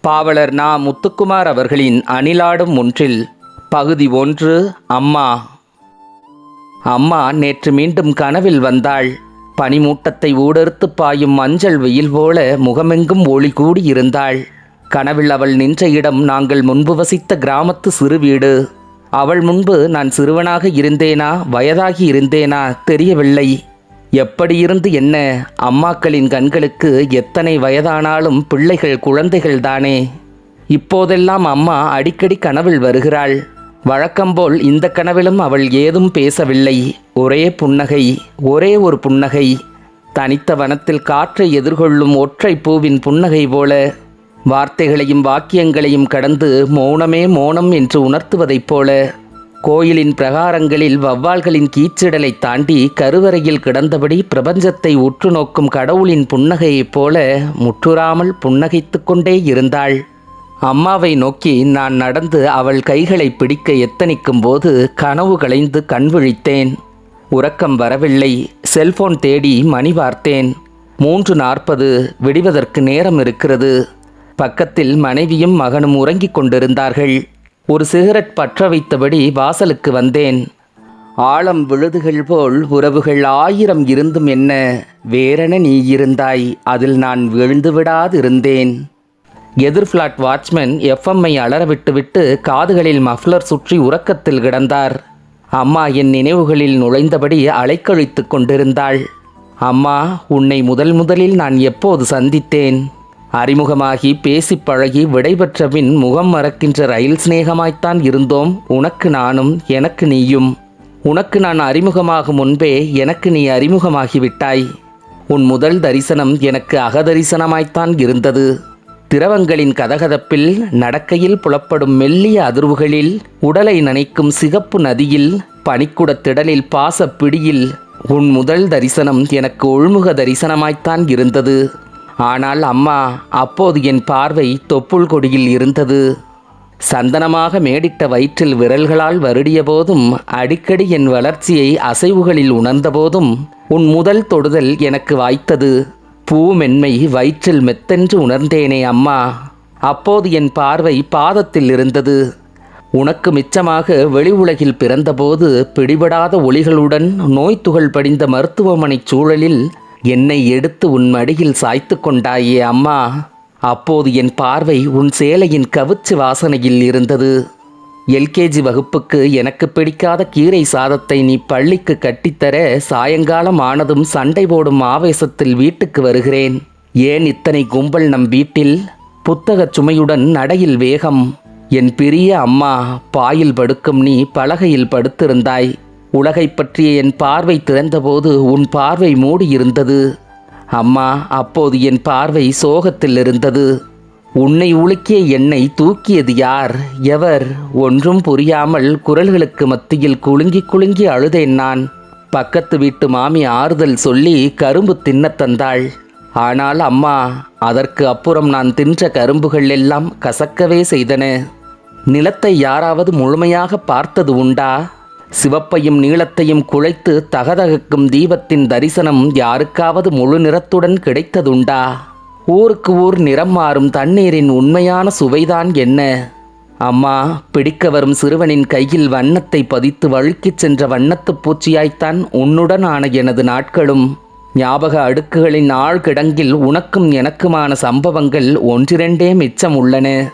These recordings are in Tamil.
பாவலர் நா முத்துக்குமார் அவர்களின் அணிலாடும் ஒன்றில். பகுதி ஒன்று அம்மா. அம்மா நேற்று மீண்டும் கனவில் வந்தாள். பனிமூட்டத்தை ஊடறுத்து பாயும் மஞ்சள் வெயில் போல முகமெங்கும் ஒளி கூடி இருந்தாள். கனவில் அவள் நின்ற இடம் நாங்கள் முன்பு வசித்த கிராமத்து சிறு வீடு. அவள் முன்பு நான் சிறுவனாக இருந்தேனா வயதாகி இருந்தேனா தெரியவில்லை. எப்படி இருந்து என்ன? அம்மாக்களின் கண்களுக்கு எத்தனை வயதானாலும் பிள்ளைகள் குழந்தைகள் தானே. இப்போதெல்லாம் அம்மா அடிக்கடி கனவில் வருகிறாள். வழக்கம்போல் இந்த கனவிலும் அவள் ஏதும் பேசவில்லை. ஒரே புன்னகை ஒரே ஒரு புன்னகை. தனித்த வனத்தில் காற்றை எதிர்கொள்ளும் ஒற்றை பூவின் புன்னகை போல. வார்த்தைகளையும் வாக்கியங்களையும் கடந்து மௌனமே மௌனம் என்று உணர்த்துவதைப் போல. கோயிலின் பிரகாரங்களில் வவ்வால்களின் கீச்சிடலை தாண்டி கருவறையில் கிடந்தபடி பிரபஞ்சத்தை உற்று நோக்கும் கடவுளின் புன்னகையைப் போல முற்றுறாமல் புன்னகைத்து கொண்டே இருந்தாள். அம்மாவை நோக்கி நான் நடந்து அவள் கைகளை பிடிக்க எத்தனிக்கும் போது கனவு களைந்து கண் விழித்தேன். உறக்கம் வரவில்லை. செல்போன் தேடி மணி பார்த்தேன். மூன்று நாற்பது விடிவதற்கு நேரம் இருக்கிறது. பக்கத்தில் மனைவியும் மகனும் உறங்கிக் கொண்டிருந்தார்கள். ஒரு சிகரெட் பற்ற வைத்தபடி வாசலுக்கு வந்தேன். ஆழம் விழுதுகள் போல் உறவுகள் ஆயிரம் இருந்தும் என்ன? வேறென நீ இருந்தாய் அதில் நான் விழுந்து விடாதிருந்தேன். எதிர் ஃப்ளாட் வாட்ச்மேன் எஃப்எம்ஐ அலற விட்டுவிட்டு காதுகளில் மஃப்ளர் சுற்றி உறக்கத்தில் கிடந்தார். அம்மா என் நினைவுகளில் நுழைந்தபடி அலைக்கழித்துக் கொண்டிருந்தாள். அம்மா உன்னை முதல் முதலில் நான் எப்போது சந்தித்தேன்? அறிமுகமாகி பேசிப் பழகி விடைபெற்ற பின் முகம் மறக்கின்ற ரயில் சிநேகமாய்த்தான் இருந்தோம். உனக்கு நானும் எனக்கு நீயும். உனக்கு நான் அறிமுகமாகும் முன்பே எனக்கு நீ அறிமுகமாகிவிட்டாய் உன் முதல் தரிசனம் எனக்கு அகதரிசனமாய்த்தான் இருந்தது. திரவங்களின் கதகதப்பில் நடக்கையில் புலப்படும் மெல்லிய அதிர்வுகளில் உடலை நனைக்கும் சிகப்பு நதியில் பனிக்குட திடலில் பாசப் பிடியில் உன் முதல் தரிசனம் எனக்கு ஒழுமுக தரிசனமாய்த்தான் இருந்தது. ஆனால் அம்மா அப்போது என் பார்வை தொப்புள் கொடியில் இருந்தது. சந்தனமாக மேடிட்ட வயிற்றில் விரல்களால் வருடிய போதும் அடிக்கடி என் வளர்ச்சியை அசைவுகளில் உணர்ந்தபோதும் உன் முதல் தொடுதல் எனக்கு வாய்த்தது. பூ மென்மை வயிற்றில் மெத்தென்று உணர்ந்தேனே அம்மா. அப்போது என் பார்வை பாதத்தில் இருந்தது. உனக்கு மிச்சமாக வெளி உலகில் பிறந்தபோது பிடிபடாத ஒளிகளுடன் நோய்த்துகள் படிந்த மருத்துவமனை சூழலில் என்னை எடுத்து உன் மடியில் சாய்த்து கொண்டாயே அம்மா. அப்போது என் பார்வை உன் சேலையின் கவுச்சு வாசனையில் இருந்தது. எல்கேஜி வகுப்புக்கு எனக்கு பிடிக்காத கீரை சாதத்தை நீ பள்ளிக்கு கட்டித்தர சாயங்காலம் ஆனதும் சண்டை போடும் ஆவேசத்தில் வீட்டுக்கு வருகிறேன். ஏன் இத்தனை கும்பல் நம் வீட்டில்? புத்தகச் சுமையுடன் நடையில் வேகம். என் பிரிய அம்மா பாயில் படுக்கும் நீ பலகையில் படுத்திருந்தாய். உலகைப் பற்றிய என் பார்வை திறந்தபோது உன் பார்வை மூடியிருந்தது. அம்மா அப்போது என் பார்வை சோகத்தில் இருந்தது உன்னை உலுக்கிய என்னை தூக்கியது யார்? எவர்? ஒன்றும் புரியாமல் குரல்களுக்கு மத்தியில் குலுங்கி குலுங்கி அழுதேன் நான். பக்கத்து வீட்டு மாமி ஆறுதல் சொல்லி கரும்பு தின்னத் தந்தாள். ஆனால் அம்மா அதற்கு அப்புறம் நான் தின்ற கரும்புகள் எல்லாம் கசக்கவே செய்தன. நிலத்தை யாராவது முழுமையாக பார்த்தது உண்டா? சிவப்பையும் நீளத்தையும் குழைத்து தகதகக்கும் தீபத்தின் தரிசனம் யாருக்காவது முழு நிறத்துடன் கிடைத்ததுண்டா? ஊருக்கு ஊர் நிறம் மாறும் தண்ணீரின் உண்மையான சுவைதான் என்ன? அம்மா பிடிக்க வரும் சிறுவனின் கையில் வண்ணத்தை பதித்து வழுக்கிச் சென்ற வண்ணத்துப் பூச்சியாய்த்தான் உன்னுடன் ஆன எனது நாட்களும். ஞாபக அடுக்குகளின் ஆழ்கிடங்கில் உனக்கும் எனக்குமான சம்பவங்கள் ஒன்றிரண்டே மிச்சம் உள்ளன.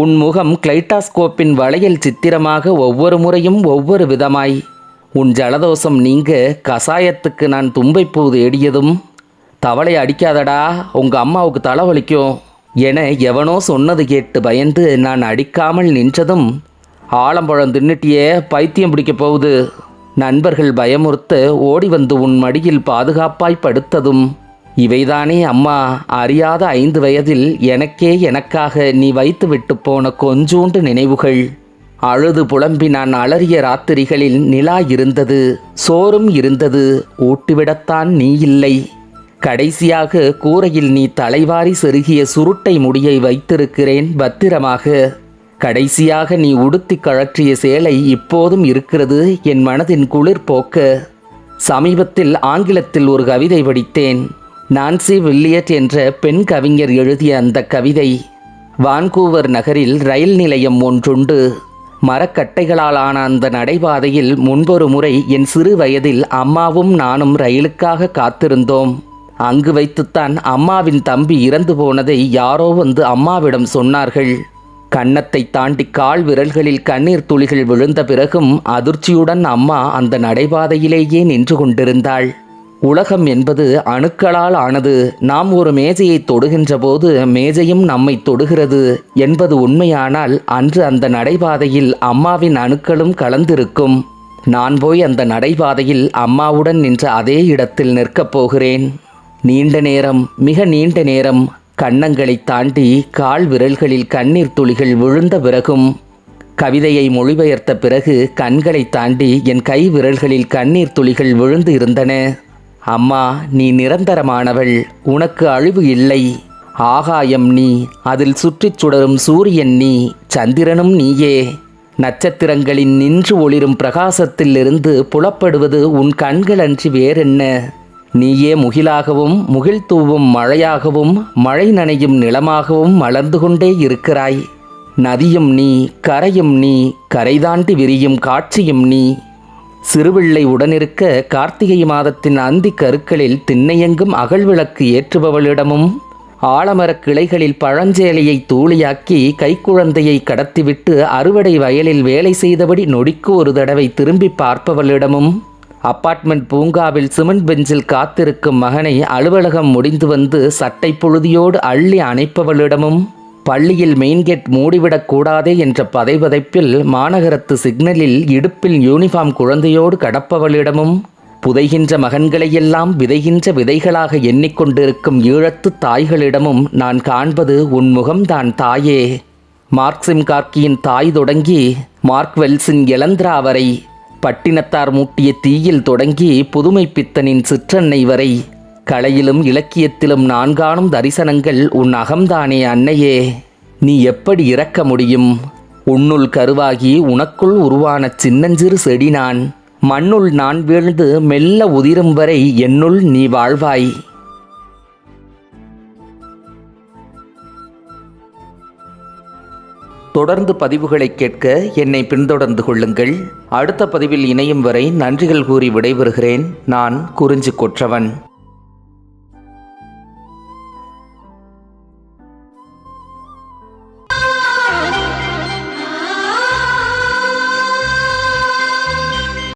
உன் முகம் கிளைட்டாஸ்கோப்பின் வளையல் சித்திரமாக ஒவ்வொரு முறையும் ஒவ்வொரு விதமாய். உன் ஜலதோஷம் நீங்க கசாயத்துக்கு நான் தும்பைப்பூ தேடியதும் தவளை அடிக்காதடா உங்க அம்மாவுக்கு தலைவலிக்கும் என எவனோ சொன்னது கேட்டு பயந்து நான் அடிக்காமல் நின்றதும். ஆலம்பழம் தின்னுட்டியே பைத்தியம் பிடிக்க போகுது. நண்பர்கள் பயமுறுத்து ஓடி வந்து உன் மடியில் பாதுகாப்பாய் படுத்ததும். இவைதானே அம்மா அறியாத ஐந்து வயதில் எனக்கே எனக்காக நீ வைத்து விட்டு போன கொஞ்சூண்டு நினைவுகள். அழுது புலம்பி நான் அலறிய ராத்திரிகளில் நிலா இருந்தது சோறும் இருந்தது ஊட்டிவிடத்தான் நீ இல்லை. கடைசியாக கூரையில் நீ தலைவாரி செருகிய சுருட்டை முடியை வைத்திருக்கிறேன் பத்திரமாக. கடைசியாக நீ உடுத்தி கழற்றிய சேலை இப்போதும் இருக்கிறது என் மனதின் குளிர் போக்க சமீபத்தில் ஆங்கிலத்தில் ஒரு கவிதை படித்தேன். நான்சி வில்லியட் என்ற பெண் கவிஞர் எழுதிய அந்த கவிதை வான்கூவர் நகரில் ரயில் நிலையம் ஒன்றுண்டு. மரக்கட்டைகளால் ஆன அந்த நடைபாதையில் முன்பொரு முறை என் சிறு வயதில் அம்மாவும் நானும் ரயிலுக்காக காத்திருந்தோம். அங்கு வைத்துத்தான் அம்மாவின் தம்பி இறந்து போனதை யாரோ வந்து அம்மாவிடம் சொன்னார்கள். கன்னத்தை தாண்டி கால் விரல்களில் கண்ணீர் துளிகள் விழுந்த பிறகும் அதிர்ச்சியுடன் அம்மா அந்த நடைபாதையிலேயே நின்று கொண்டிருந்தாள். உலகம் என்பது அணுக்களால் ஆனது. நாம் ஒரு மேஜையை தொடுகின்ற போது மேஜையும் நம்மை தொடுகிறது என்பது உண்மையானால் அன்று அந்த நடைபாதையில் அம்மாவின் அணுக்களும் கலந்திருக்கும். நான் போய் அந்த நடைபாதையில் அம்மாவுடன் நின்ற அதே இடத்தில் நிற்கப் போகிறேன். நீண்ட நேரம் மிக நீண்ட நேரம் கன்னங்களை தாண்டி கால் விரல்களில் கண்ணீர் துளிகள் விழுந்த பிறகும் கவிதையை மொழிபெயர்த்த பிறகு கண்களை தாண்டி என் கை விரல்களில் கண்ணீர் துளிகள் விழுந்து இருந்தன. அம்மா நீ நிரந்தரமானவள் உனக்கு அழிவு இல்லை. ஆகாயம் நீ அதில் சுற்றிச் சுடரும் சூரியன் நீ சந்திரனும் நீயே. நட்சத்திரங்களின் நின்று ஒளிரும் பிரகாசத்திலிருந்து புலப்படுவது உன் கண்கள் அன்றி வேறென்ன? நீயே முகிலாகவும் முகில் தூவும் மழையாகவும் மழை நனையும் நிலமாகவும் மலர்ந்து கொண்டே இருக்கிறாய். நதியும் நீ கரையும் நீ கரைதாண்டி விரியும் காட்சியும் நீ. சிறுபிள்ளை உடனிருக்க கார்த்திகை மாதத்தின் அந்தி கருக்களில் திண்ணையெங்கும் அகழ்விளக்கு ஏற்றுபவளிடமும் ஆலமரக் கிளைகளில் பழஞ்சேலையை தூளியாக்கி கைக்குழந்தையை கடத்திவிட்டு அறுவடை வயலில் வேலை செய்தபடி நொடிக்கு ஒரு தடவை திரும்பி பார்ப்பவளிடமும் அப்பார்ட்மெண்ட் பூங்காவில் சிமெண்ட் பெஞ்சில் காத்திருக்கும் மகனை அலுவலகம் முடிந்து வந்து சட்டை புழுதியோடு அள்ளி அணைப்பவளிடமும் பள்ளியில் மெயின்கேட் மூடிவிடக் கூடாதே என்ற பதைபதைப்பில் மாநகரத்து சிக்னலில் இடுப்பில் யூனிஃபார்ம் குழந்தையோடு கடப்பவளிடமும் புதைகின்ற மகன்களையெல்லாம் விதைகின்ற விதைகளாக எண்ணிக்கொண்டிருக்கும் ஈழத்து தாய்களிடமும் நான் காண்பது உன் முகம்தான் தாயே. மார்க்சிம் கார்க்கியின் தாய் தொடங்கி மார்க்வெல்ஸின் எலந்திரா வரை பட்டினத்தார் மூட்டிய தீயில் தொடங்கி புதுமை பித்தனின் சிற்றன்னை வரை கலையிலும் இலக்கியத்திலும் நான் காணும் தரிசனங்கள் உன் அகம்தானே அன்னையே. நீ எப்படி இறக்க முடியும்? உன்னுள் கருவாகி உனக்குள் உருவான சின்னஞ்சிறு செடி நான். மண்ணுள் நான் வீழ்ந்து மெல்ல உதிரும் வரை என்னுள் நீ வாழ்வாய். தொடர்ந்து பதிவுகளை கேட்க என்னை பின்தொடர்ந்து கொள்ளுங்கள். அடுத்த பதிவில் இணையும் வரை நன்றிகள் கூறி விடைபெறுகிறேன். நான் குறிஞ்சி கொற்றவன்